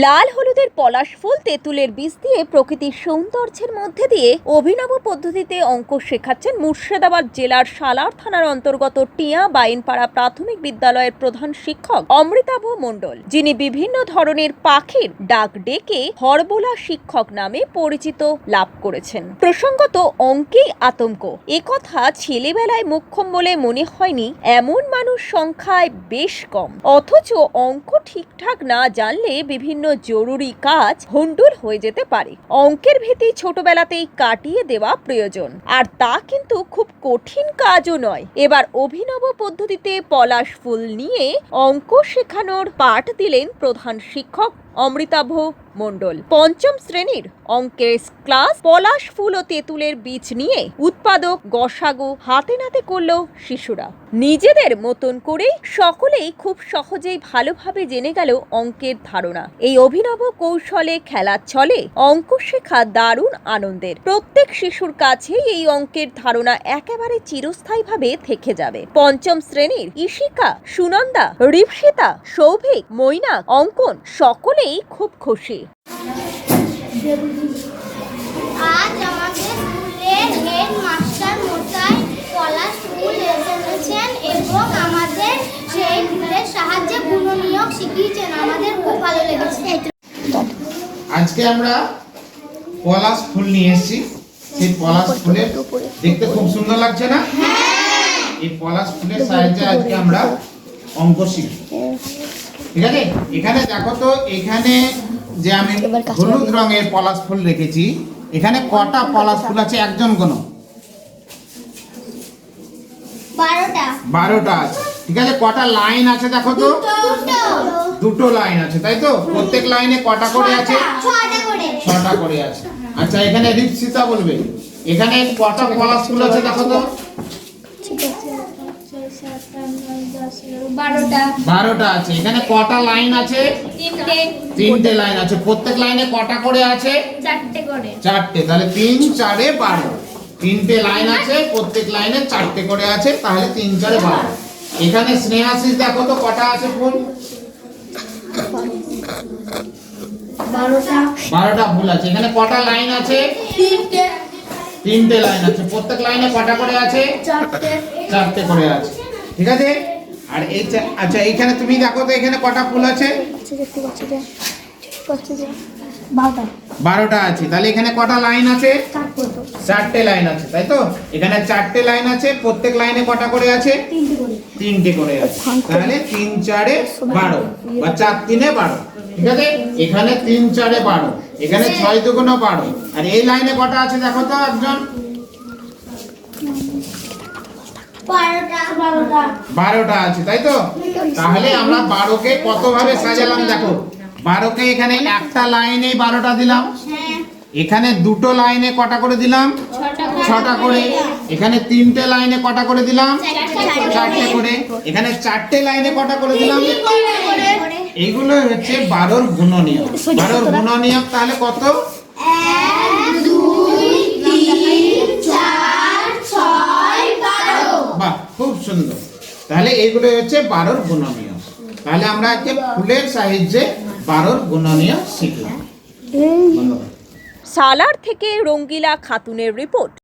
লাল হলুদের পলাশ ফুল, তেঁতুলের বীজ দিয়ে প্রকৃতির সৌন্দর্যের মধ্যে দিয়ে অভিনব পদ্ধতিতে অঙ্ক শেখাচ্ছেন মুর্শিদাবাদ জেলার সালার থানার অন্তর্গত টিয়া বাইনপাড়া প্রাথমিক বিদ্যালয়ের প্রধান শিক্ষক অমৃতাভ মণ্ডল, যিনি বিভিন্ন ধরনের পাখির ডাক ডেকে হরবোলা শিক্ষক নামে পরিচিত লাভ করেছেন। প্রসঙ্গত, অঙ্কেই আতঙ্ক। একথা ছেলেবেলায় মুখ্যম বলে মনে হয়নি, এমন মানুষ সংখ্যায় বেশ কম। অথচ অঙ্ক ঠিকঠাক না জানলে বিভিন্ন জরুরি কাজ হন্ডুল হয়ে যেতে পারে। অঙ্কের ভীতি ছোটবেলাতেই কাটিয়ে দেওয়া প্রয়োজন। আর তা কিন্তু খুব কঠিন কাজও নয়। এবার অভিনব পদ্ধতিতে পলাশ ফুল নিয়ে অঙ্ক শেখানোর পাঠ দিলেন প্রধান শিক্ষক অমৃতাভ মণ্ডল। পঞ্চম শ্রেণির অঙ্কের ক্লাস পলাশ ফুল ও তেঁতুলের বীজ নিয়ে উৎপাদক গসাগু হাতে নাতে করল শিশুরা। নিজেদের মতন করে সকলেই খুব সহজেই ভালোভাবে জেনে গেল অঙ্কের ধারণা। এই অভিনব কৌশলে খেলার ছলে অঙ্ক শেখা দারুণ আনন্দের। প্রত্যেক শিশুর কাছেই এই অঙ্কের ধারণা একেবারে চিরস্থায়ীভাবে থেকে যাবে। পঞ্চম শ্রেণির ইশিকা সুনন্দা, রিপসিতা, সৌভিক মৈনা অঙ্কন সকলেই খুব খুশি। আজ আমাদের স্কুলের হেড মাস্টার মশাই পলাশ ফুল এসেছেন এবং আমাদের সেই ফুলের সাহায্যে গুণনীয়ক শিখিয়েছেন। আমাদের খুব ভালো লেগেছে। আজকে আমরা পলাশ ফুল নিয়ে এসেছি। সেই পলাশ ফুলের দেখতে খুব সুন্দর লাগছে না? এই পলাশ ফুলের সাহায্যে আজকে আমরা অঙ্ক শিখব। ঠিক আছে? এখানে দেখো তো, এখানে যে আমি হলুদ রঙের পলাশ ফুল রেখেছি। এখানে কটা পলাশ ফুল আছে? একজন কোনো বারোটা। আছে। ঠিক আছে কটা লাইন আছে দেখো তো? দুটো। লাইন আছে তাই তো? প্রত্যেক লাইনে কটা করে আছে? ছটা করে। ছটা করে আছে। আচ্ছা এখানে রিপসিতা বলবে। এখানে কটা পলাশ ফুল আছে দেখো তো? বারোটা। আছে। এখানে কটা লাইন আছে? তিনটে। লাইন আছে। প্রত্যেক লাইনে কটা করে আছে? চারটে তাহলে তিন চারে বারো। তিনটে লাইন আছে প্রত্যেক লাইনে চারটে করে আছে তাহলে তিন চারে বারো। এখানে স্নেহাশিস দেখো তো কটা আছে ফুল? বারোটা। ফুল আছে। এখানে কটা লাইন আছে? তিনটে। লাইন আছে। প্রত্যেক লাইনে কটা করে আছে? চারটে করে আছে। ঠিক আছে? আর এই আচ্ছা এইখানে তুমি দেখো তো এখানে কটা ফুল আছে? বারোটা আছে। তাহলে এখানে কটা লাইন আছে? চারটে লাইন আছে, তাই তো? এখানে চারটে লাইন আছে, প্রত্যেক লাইনে কটা করে আছে? তিনটে করে আছে। তাহলে তিন চারে বারো বা চার তিনে বারো। ঠিক আছে? এখানে তিন চারে বারো, এখানে ছয় দুগুণ বারো। আর এই লাইনে কটা আছে দেখো তো একজন। বারোটা। আছে তাই তো? তাহলে আমরা বারোকে কত ভাবে সাজালাম দেখো। বারোকে এখানে একটা লাইনে বারোটা দিলাম। হ্যাঁ। এখানে দুটো লাইনে কটা করে দিলাম? ছটা করে। এখানে তিনটে লাইনে কটা করে দিলাম? চারটে করে। এখানে চারটে লাইনে কটা করে দিলাম? এইগুলো হচ্ছে বারোর গুণনীয়ক। বারোর গুণনীয়ক তাহলে কত এক দুই তিন চার ছয় বারো বাহ খুব সুন্দর। তাহলে এইগুলো হচ্ছে বারোর গুণনীয়। তাহলে আমরা আজকে ফুলের সাহায্যে বারোর গুণনীয় শিখলাম। সালার থেকে রঙ্গিলা খাতুনের রিপোর্ট।